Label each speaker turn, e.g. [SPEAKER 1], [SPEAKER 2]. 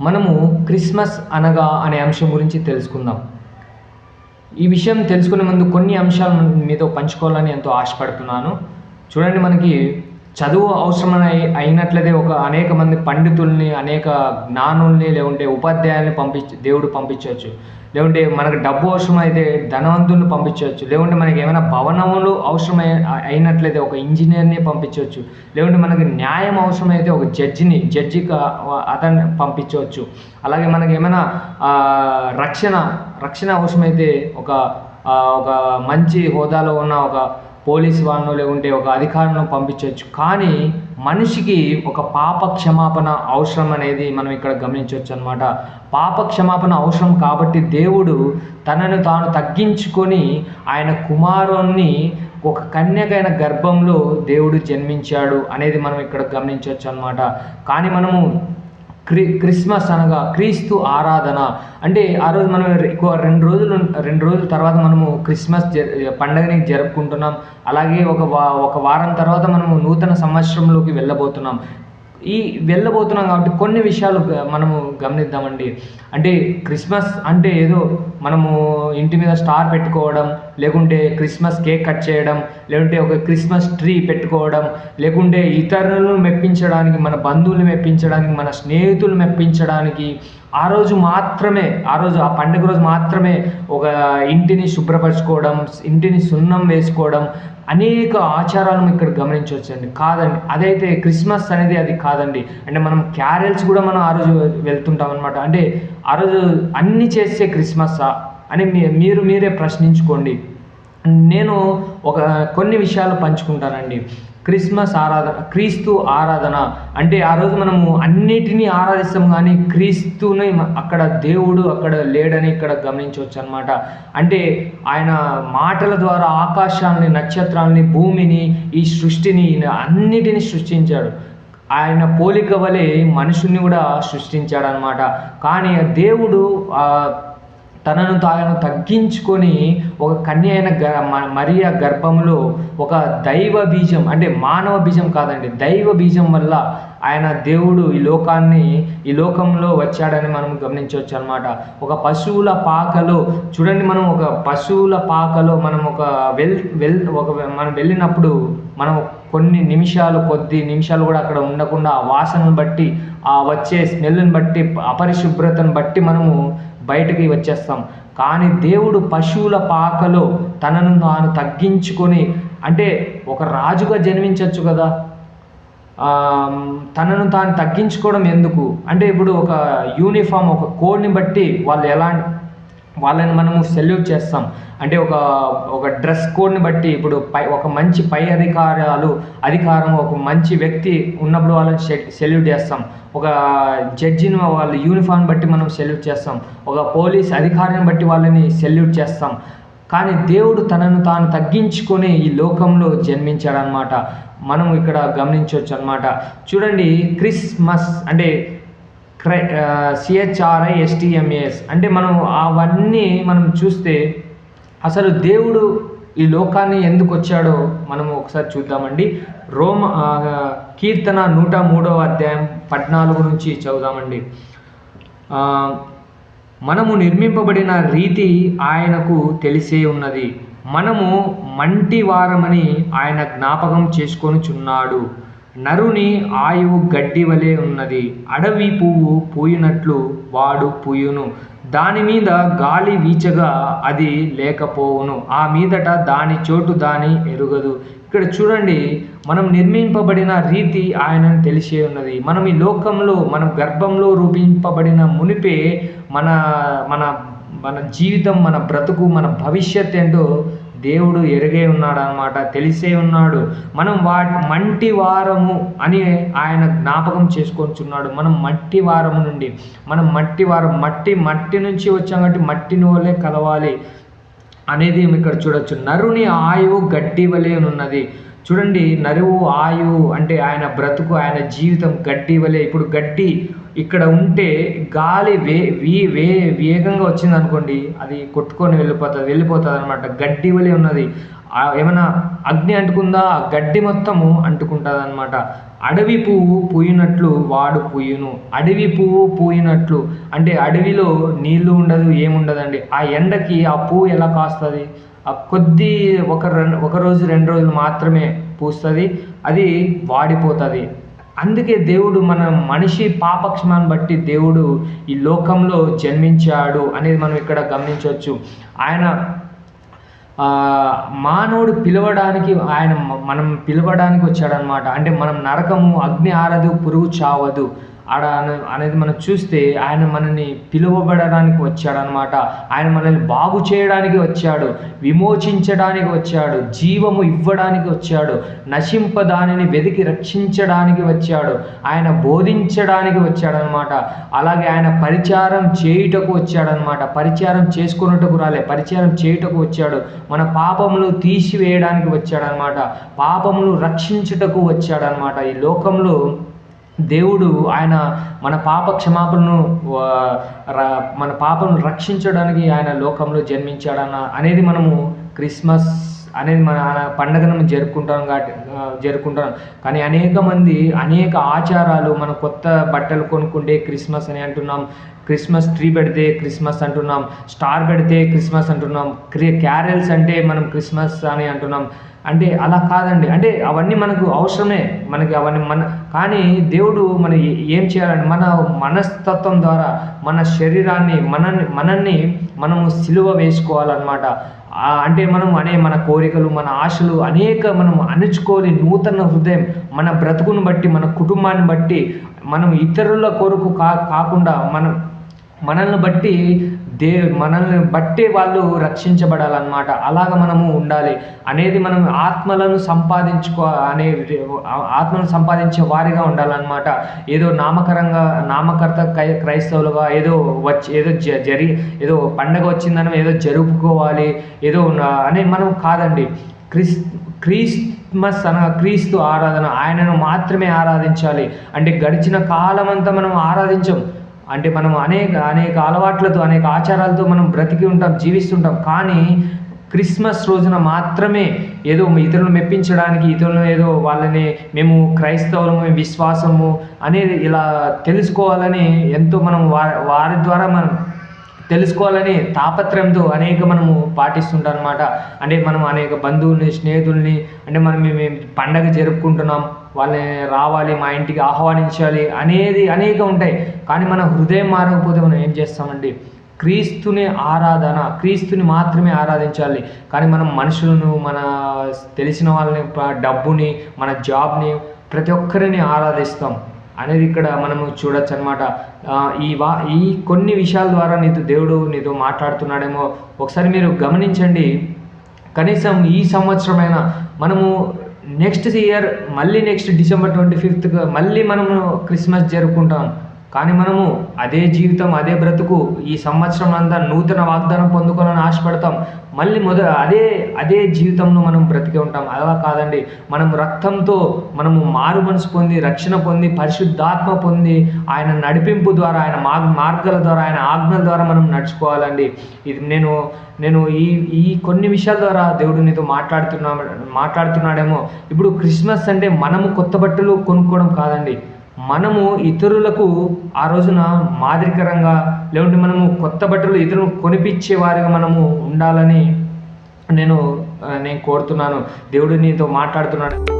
[SPEAKER 1] మనము క్రిస్మస్ అనగా అనే అంశం గురించి తెలుసుకుందాం. ఈ విషయం తెలుసుకునే ముందు కొన్ని అంశాలు మీతో పంచుకోవాలని ఎంతో ఆశపడుతున్నాను. చూడండి మనకి చదువు అవసరమైన అయినట్లయితే ఒక అనేక మంది పండితుల్ని అనేక జ్ఞానుల్ని లేకుంటే ఉపాధ్యాయుల్ని పంపించి దేవుడు పంపించవచ్చు. లేకుంటే మనకు డబ్బు అవసరమైతే ధనవంతుల్ని పంపించవచ్చు. లేకుంటే మనకి ఏమైనా భవనములు అవసరమై అయినట్లయితే ఒక ఇంజనీర్ని పంపించవచ్చు. లేకుంటే మనకి న్యాయం అవసరమైతే ఒక జడ్జిని జడ్జికి అతన్ని పంపించవచ్చు. అలాగే మనకి ఏమైనా రక్షణ రక్షణ అవసరమైతే ఒక ఒక మంచి హోదాలో ఉన్న ఒక పోలీస్ వాళ్ళను లేకుంటే ఒక అధికారులను పంపించవచ్చు కానీ మనిషికి ఒక పాప క్షమాపణ అవసరం అనేది మనం ఇక్కడ గమనించవచ్చు అనమాట పాప క్షమాపణ అవసరం కాబట్టి దేవుడు తనను తాను తగ్గించుకొని ఆయన కుమారుణ్ణి ఒక కన్యకైన గర్భంలో దేవుడు జన్మించాడు అనేది మనం ఇక్కడ గమనించవచ్చు అనమాట కానీ మనము క్రి క్రిస్మస్ అనగా క్రీస్తు ఆరాధన. అంటే ఆ రోజు మనం ఎక్కువ రెండు రోజులు రెండు రోజుల తర్వాత మనము క్రిస్మస్ జ పండగని జరుపుకుంటున్నాం. అలాగే ఒక వా ఒక వారం తర్వాత మనము నూతన సంవత్సరంలోకి వెళ్ళబోతున్నాం. ఈ వెళ్ళబోతున్నాం కాబట్టి కొన్ని విషయాలు మనము గమనిద్దామండి. అంటే క్రిస్మస్ అంటే ఏదో మనము ఇంటి మీద స్టార్ పెట్టుకోవడం లేకుంటే క్రిస్మస్ కేక్ కట్ చేయడం లేకుంటే ఒక క్రిస్మస్ ట్రీ పెట్టుకోవడం లేకుంటే ఇతరులను మెప్పించడానికి మన బంధువులు మెప్పించడానికి మన స్నేహితులు మెప్పించడానికి ఆ రోజు మాత్రమే ఆ రోజు ఆ పండుగ రోజు మాత్రమే ఒక ఇంటిని శుభ్రపరచుకోవడం ఇంటిని సున్నం వేసుకోవడం అనేక ఆచారాలను ఇక్కడ గమనించవచ్చండి. కాదండి. అదైతే క్రిస్మస్ అనేది అది కాదండి. అంటే మనం క్యారెల్స్ కూడా మనం ఆ రోజు వెళ్తుంటాం అనమాట అంటే ఆ రోజు అన్ని చేసే క్రిస్మస్? అని మీ- మీరు మీరే ప్రశ్నించుకోండి. నేను ఒక కొన్ని విషయాలు పంచుకుంటానండి. క్రిస్మస్ ఆరాధన క్రీస్తు ఆరాధన అంటే ఆ రోజు మనము అన్నిటినీ ఆరాధిస్తాం కానీ క్రీస్తుని అక్కడ దేవుడు అక్కడ లేడని ఇక్కడ గమనించవచ్చు అనమాట అంటే ఆయన మాటల ద్వారా ఆకాశాన్ని నక్షత్రాలని భూమిని ఈ సృష్టిని అన్నిటిని అన్నిటినీ సృష్టించాడు. ఆయన పోలిక వలె మనుషుల్ని కూడా సృష్టించాడనమాట కానీ దేవుడు తనను తాను తగ్గించుకొని ఒక కన్య అయిన గ మ- మరియ గర్భంలో ఒక దైవ బీజం అంటే మానవ బీజం కాదండి దైవ బీజం వల్ల ఆయన దేవుడు ఈ లోకాన్ని ఈ లోకంలో వచ్చాడని మనం గమనించవచ్చు అనమాట ఒక పశువుల పాకలో చూడండి మనం ఒక పశువుల పాకలో మనం ఒక వెల్ వెల్ ఒక మనం వెళ్ళినప్పుడు మనం కొన్ని నిమిషాలు కొద్ది నిమిషాలు కూడా అక్కడ ఉండకుండా ఆ వాసనను బట్టి ఆ వచ్చే స్మెల్ని బట్టి అపరిశుభ్రతను బట్టి మనము బయటకి వచ్చేస్తాం. కానీ దేవుడు పశువుల పాకలో తనను తాను తగ్గించుకొని అంటే ఒక రాజుగా జన్మించవచ్చు కదా. తనను తాను తగ్గించుకోవడం ఎందుకు? అంటే ఇప్పుడు ఒక యూనిఫామ్ ఒక కోడ్ని బట్టి వాళ్ళు ఎలా వాళ్ళని మనము సెల్యూట్ చేస్తాం. అంటే ఒక ఒక డ్రెస్ కోడ్ని బట్టి ఇప్పుడు పై ఒక మంచి పై అధికారాలు అధికారం ఒక మంచి వ్యక్తి ఉన్నప్పుడు వాళ్ళని సెల్యూట్ చేస్తాం. ఒక జడ్జిని వాళ్ళ యూనిఫామ్ బట్టి మనం సెల్యూట్ చేస్తాం. ఒక పోలీస్ అధికారిని బట్టి వాళ్ళని సెల్యూట్ చేస్తాం. కానీ దేవుడు తనను తాను తగ్గించుకొని ఈ లోకంలో జన్మించాడనమాట మనం ఇక్కడ గమనించవచ్చు అనమాట చూడండి క్రిస్మస్ అంటే క్రై సిహెచ్ఆర్ఐ ఎస్టీఎంఏఎస్ అంటే మనం అవన్నీ మనం చూస్తే అసలు దేవుడు ఈ లోకాన్ని ఎందుకు వచ్చాడో మనం ఒకసారి చూద్దామండి. రోమ కీర్తన నూట మూడవ అధ్యాయం పద్నాలుగు నుంచి చదువుదామండి. మనము నిర్మింపబడిన రీతి ఆయనకు తెలిసే ఉన్నది. మనము మంటి వారమని ఆయన జ్ఞాపకం చేసుకొనుచున్నాడు. నరుని ఆయువు గడ్డి వలె ఉన్నది. అడవి పువ్వు పూయినట్లు వాడు పూయును. దాని మీద గాలి వీచగా అది లేకపోవును. ఆ మీదట దాని చోటు దాని ఎరుగదు. ఇక్కడ చూడండి మనం నిర్మింపబడిన రీతి ఆయనను తెలిసే ఉన్నది. మనం ఈ లోకంలో మన గర్భంలో రూపింపబడిన మునిపే మన మన మన జీవితం మన బ్రతుకు మన భవిష్యత్ ఏంటో దేవుడు ఎరిగే ఉన్నాడు అనమాట తెలిసే ఉన్నాడు. మనం వా మంటి వారము అని ఆయన జ్ఞాపకం చేసుకొచ్చున్నాడు మనం మట్టి వారము నుండి మనం మట్టి వారం మట్టి మట్టి నుంచి వచ్చాం కాబట్టి మట్టిని వలె కలవాలి. అనేది ఇక్కడ చూడొచ్చు. నరుని ఆయువు గడ్డి వలె ఉన్నది. చూడండి నరువు ఆయు అంటే ఆయన బ్రతుకు ఆయన జీవితం గడ్డి వలె. ఇప్పుడు గడ్డి ఇక్కడ ఉంటే గాలి వే వీ వే వేగంగా వచ్చింది అనుకోండి అది కొట్టుకొని వెళ్ళిపోతుంది వెళ్ళిపోతుంది అనమాట గడ్డి వలె ఉన్నది. ఏమైనా అగ్ని అంటుకుందా? ఆ గడ్డి మొత్తము అంటుకుంటుంది అనమాట అడవి పువ్వు పూయినట్లు వాడు పూయును. అడవి పువ్వు పూయినట్లు. అంటే అడవిలో నీళ్ళు ఉండదు ఏముండదండి. ఆ ఎండకి ఆ పువ్వు ఎలా కాస్తుంది? ఆ కొద్ది ఒక రెండు ఒక రోజు రెండు రోజులు మాత్రమే పూస్తుంది. అది వాడిపోతుంది. అందుకే దేవుడు మన మనిషి పాపక్షమాన్ని బట్టి దేవుడు ఈ లోకంలో జన్మించాడు అనేది మనం ఇక్కడ గమనించవచ్చు. ఆయన మానవుడు పిలవడానికి ఆయన మనం పిలవడానికి వచ్చాడనమాట అంటే మనం నరకము అగ్ని ఆరదు పురుగు చావదు. ఆడ అనేది మనం చూస్తే ఆయన మనల్ని పిలువబడడానికి వచ్చాడనమాట ఆయన మనల్ని బాగు చేయడానికి వచ్చాడు విమోచించడానికి వచ్చాడు జీవము ఇవ్వడానికి వచ్చాడు నశింప దానిని వెతికి రక్షించడానికి వచ్చాడు ఆయన బోధించడానికి వచ్చాడనమాట అలాగే ఆయన పరిచారం చేయుటకు వచ్చాడనమాట పరిచారం చేసుకున్నట్టుకు రాలే పరిచారం చేయుటకు వచ్చాడు. మన పాపములు తీసివేయడానికి వచ్చాడనమాట పాపములు రక్షించుటకు వచ్చాడనమాట ఈ లోకంలో దేవుడు ఆయన మన పాప క్షమాపణను ర- మన పాపను రక్షించడానికి ఆయన లోకంలో జన్మించాడన్న అనేది మనము క్రిస్మస్ అనేది మన ఆ మనం జరుపుకుంటాం కాబట్టి జరుపుకుంటాం. కానీ అనేక మంది అనేక ఆచారాలు మన కొత్త బట్టలు కొనుక్కుంటే క్రిస్మస్ అని అంటున్నాం. క్రిస్మస్ ట్రీ పెడితే క్రిస్మస్ అంటున్నాం స్టార్ పెడితే క్రిస్మస్ అంటున్నాం క్రి క్యారెల్స్ అంటే మనం క్రిస్మస్ అని అంటున్నాం. అంటే అలా కాదండి. అంటే అవన్నీ మనకు అవసరమే. మనకి అవన్నీ మన కానీ దేవుడు మన ఏం చేయాలంటే మన మనస్తత్వం ద్వారా మన శరీరాన్ని మనల్ని మనల్ని మనము సిలువ వేసుకోవాలన్నమాట. అంటే మనం అనే మన కోరికలు మన ఆశలు అనేక మనం అణుచుకోని నూతన హృదయం మన బ్రతుకును బట్టి మన కుటుంబాన్ని బట్టి మనం ఇతరుల కొరకు కా కాకుండా మనం మనల్ని బట్టి దే మనల్ని బట్టి వాళ్ళు రక్షించబడాలన్నమాట. అలాగ మనము ఉండాలి. అనేది మనం ఆత్మలను సంపాదించుకో అనే ఆత్మను సంపాదించే వారిగా ఉండాలన్నమాట. ఏదో నామకరంగా నామకర్త క్రై క్రైస్తవులుగా ఏదో వచ్చి ఏదో జ- జరి ఏదో పండగ వచ్చిందని ఏదో జరుపుకోవాలి. ఏదో అనే మనం కాదండి. క్రిస్ క్రిస్మస్ అనగా క్రీస్తు ఆరాధన ఆయనను మాత్రమే ఆరాధించాలి. అంటే గడిచిన కాలమంతా మనం ఆరాధించం. అంటే మనం అనేక అనేక అలవాట్లతో అనేక ఆచారాలతో మనం బ్రతికి ఉంటాం జీవిస్తుంటాం. కానీ క్రిస్మస్ రోజున మాత్రమే ఏదో ఇతరులను మెప్పించడానికి ఇతరులను ఏదో వాళ్ళని మేము క్రైస్తవులము మేము విశ్వాసము అనేది ఇలా తెలుసుకోవాలని ఎంతో మనం వారి వారి ద్వారా మనం తెలుసుకోవాలని తాపత్రయంతో అనేక మనము పాటిస్తుంటాం అనమాట అంటే మనం అనేక బంధువుల్ని స్నేహితుల్ని అంటే మనం మేము పండగ జరుపుకుంటున్నాం వాళ్ళని రావాలి మా ఇంటికి ఆహ్వానించాలి అనేది అనేక ఉంటాయి. కానీ మన హృదయం మారకపోతే మనం ఏం చేస్తామండి? క్రీస్తుని ఆరాధన క్రీస్తుని మాత్రమే ఆరాధించాలి. కానీ మనం మనుషులను మన తెలిసిన వాళ్ళని డబ్బుని మన జాబ్ని ప్రతి ఒక్కరిని ఆరాధిస్తాం. అనేది ఇక్కడ మనము చూడొచ్చు అనమాట ఈ వా ఈ కొన్ని విషయాల ద్వారా నీతో దేవుడు నీతో మాట్లాడుతున్నాడేమో. ఒకసారి మీరు గమనించండి. కనీసం ఈ సంవత్సరమైనా మనము నెక్స్ట్ ఇయర్ మళ్ళీ నెక్స్ట్ డిసెంబర్ ట్వంటీ ఫిఫ్త్కి మళ్ళీ మనము క్రిస్మస్ జరుపుకుంటాం. కానీ మనము అదే జీవితం అదే బ్రతుకు ఈ సంవత్సరం అంతా నూతన వాగ్దానం పొందుకోవాలని ఆశపడతాం. మళ్ళీ మొద అదే అదే జీవితంలో మనం బ్రతికే ఉంటాం. అలా కాదండి. మనం రక్తంతో మనము మారు మనసు పొంది రక్షణ పొంది పరిశుద్ధాత్మ పొంది ఆయన నడిపింపు ద్వారా ఆయన మార్గ మార్గాల ద్వారా ఆయన ఆజ్ఞల ద్వారా మనం నడుచుకోవాలండి. ఇది నేను నేను ఈ ఈ కొన్ని విషయాల ద్వారా దేవుడు నీతో మాట్లాడుతున్నా మాట్లాడుతున్నాడేమో. ఇప్పుడు క్రిస్మస్ అంటే మనము కొత్త బట్టలు కొనుక్కోవడం కాదండి. మనము ఇతరులకు ఆ రోజున మాదిరికరంగా లేకుంటే మనము కొత్త బట్టలు ఇతరులకు కొనిపించే వారిగా మనము ఉండాలని నేను నేను కోరుతున్నాను. దేవుడు నీతో మాట్లాడుతున్నాడు.